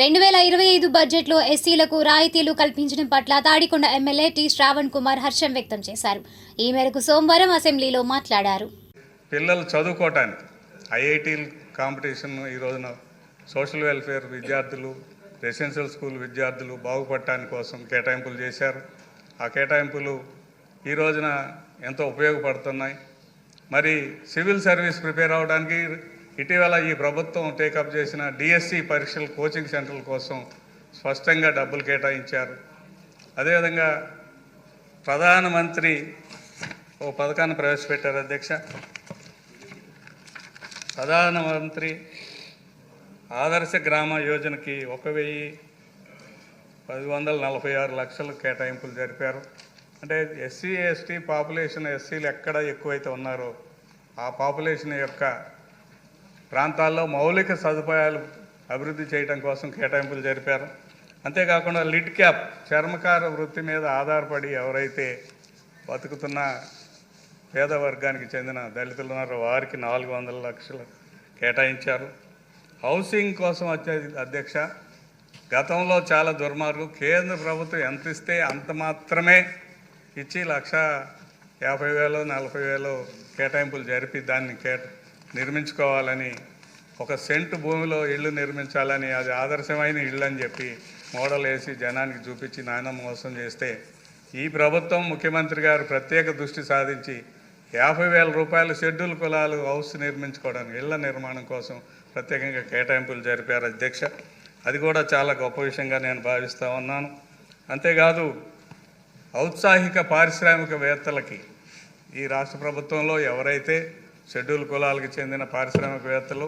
రెండు వేల ఇరవై ఐదు బడ్జెట్లో ఎస్సీలకు రాయితీలు కల్పించడం పట్ల తాడికొండ ఎమ్మెల్యే టి. శ్రావణ్ కుమార్ హర్షం వ్యక్తం చేశారు. ఈ మేరకు సోమవారం అసెంబ్లీలో మాట్లాడారు. పిల్లలు చదువుకోవటానికి ఐఐటి కాంపిటీషన్ ఈ రోజున సోషల్ వెల్ఫేర్ విద్యార్థులు రెసిడెన్షియల్ స్కూల్ విద్యార్థులు బాగుపడటానికి కోసం కేటాయింపులు చేశారు. ఆ కేటాయింపులు ఈ రోజున ఎంతో ఉపయోగపడుతున్నాయి. మరి సివిల్ సర్వీస్ ప్రిపేర్ అవడానికి ఇటీవల ఈ ప్రభుత్వం టేకప్ చేసిన డిఎస్సి పరీక్షల కోచింగ్ సెంటర్ల కోసం స్పష్టంగా డబ్బులు కేటాయించారు. అదేవిధంగా ప్రధానమంత్రి ఓ పథకాన్ని ప్రవేశపెట్టారు అధ్యక్ష. ప్రధానమంత్రి ఆదర్శ గ్రామ యోజనకి ఒక వెయ్యి పది వందల నలభై ఆరు లక్షలు కేటాయింపులు జరిపారు. అంటే ఎస్సీ ఎస్టీ పాపులేషన్ ఎస్సీలు ఎక్కడ ఎక్కువైతే ఉన్నారో ఆ పాపులేషన్ యొక్క ప్రాంతాల్లో మౌలిక సదుపాయాలు అభివృద్ధి చేయడం కోసం కేటాయింపులు జరిపారు. అంతేకాకుండా లిడ్ క్యాప్ చర్మకార వృత్తి మీద ఆధారపడి ఎవరైతే బతుకుతున్న పేద వర్గానికి చెందిన దళితులు ఉన్నారో వారికి నాలుగు వందల లక్షలు కేటాయించారు. హౌసింగ్ కోసం వచ్చే అధ్యక్ష గతంలో చాలా దుర్మార్గం. కేంద్ర ప్రభుత్వం ఎంత ఇస్తే అంత మాత్రమే ఇచ్చి లక్ష యాభై వేలు నలభై వేలు కేటాయింపులు జరిపి దాన్ని కేట నిర్మించుకోవాలని ఒక సెంటు భూమిలో ఇల్లు నిర్మించాలని అది ఆదర్శమైన ఇళ్ళు అని చెప్పి మోడల్ వేసి జనానికి చూపించి నాయన మోసం చేస్తే ఈ ప్రభుత్వం ముఖ్యమంత్రి గారు ప్రత్యేక దృష్టి సాధించి యాభై వేల రూపాయలు షెడ్యూల్ కులాలు హౌస్ నిర్మించుకోవడానికి ఇళ్ళ నిర్మాణం కోసం ప్రత్యేకంగా కేటాయింపులు జరిపారు అధ్యక్ష. అది కూడా చాలా గొప్ప విషయంగా నేను భావిస్తూ ఉన్నాను. అంతేకాదు ఔత్సాహిక పారిశ్రామికవేత్తలకి ఈ రాష్ట్ర ప్రభుత్వంలో ఎవరైతే షెడ్యూల్ కులాలకు చెందిన పారిశ్రామికవేత్తలు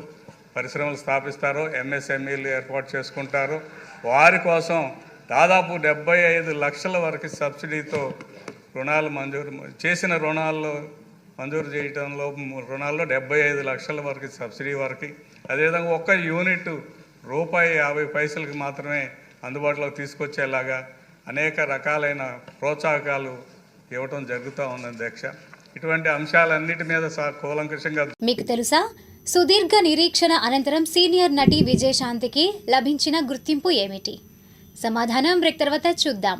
పరిశ్రమలు స్థాపిస్తారో ఎంఎస్ఎంఈలు ఏర్పాటు చేసుకుంటారు. వారి కోసం దాదాపు డెబ్బై ఐదు లక్షల వరకు సబ్సిడీతో రుణాలు మంజూరు చేసిన రుణాల్లో మంజూరు చేయడంలో రుణాల్లో డెబ్బై ఐదు లక్షల వరకు సబ్సిడీ వరకు. అదేవిధంగా ఒక్క యూనిట్ రూపాయి యాభై పైసలకి మాత్రమే అందుబాటులోకి తీసుకొచ్చేలాగా అనేక రకాలైన ప్రోత్సాహకాలు ఇవ్వటం జరుగుతూ ఉంది అధ్యక్ష ఇటువంటి అంశాలన్నిటి మీద కూలంకషంగా మీకు తెలుసా? సుదీర్ఘ నిరీక్షణ అనంతరం సీనియర్ నటి విజయశాంతికి లభించిన గుర్తింపు ఏమిటి? సమాధానం బ్రేక్ తర్వాత చూద్దాం.